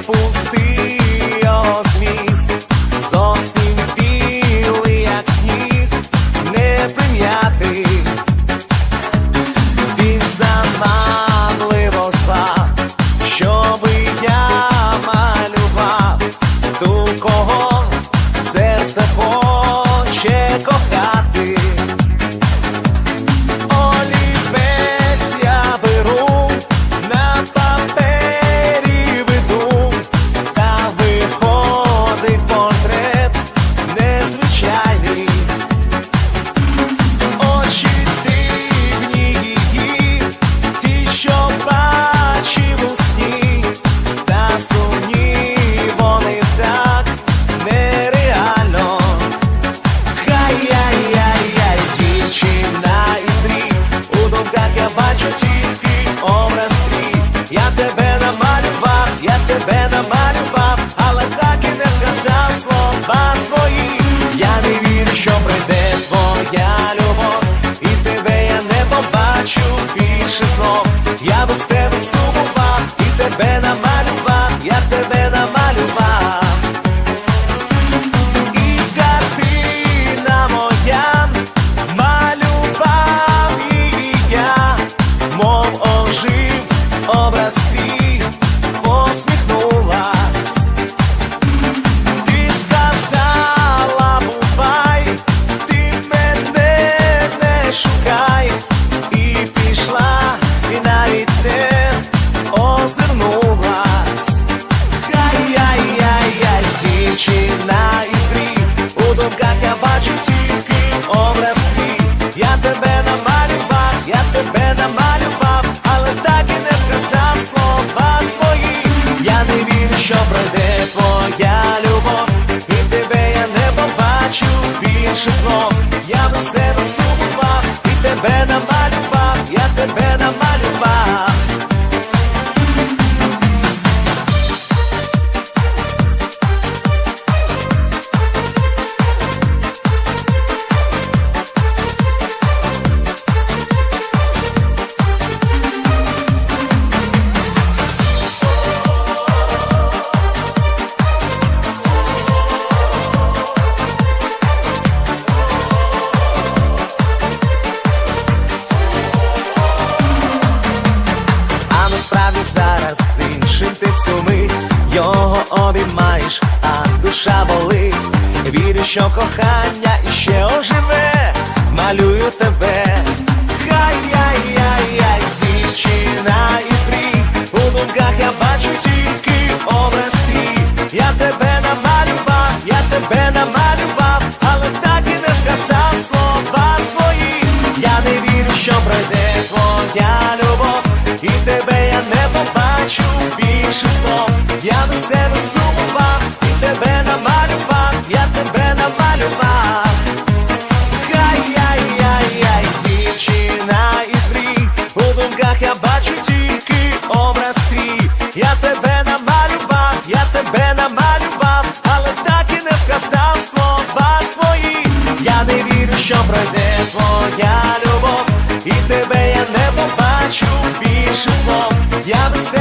apple seed. У думках що кохання іще оживе, малюю тебе. Хай-яй-яй-яй, дівчина із мрій У думках я бачу тільки образ твій Я тебе намалював, я тебе намалював, але так і не сказав слова свої. Я не вірю, що пройде твоя любов, і тебе я не побачу більше знов. Я без тебе сумував, я тебе намалював, але так і не сказав слова свої. Я не вірю, що пройде твоя любов, і тебе я не побачу більше слов. Я без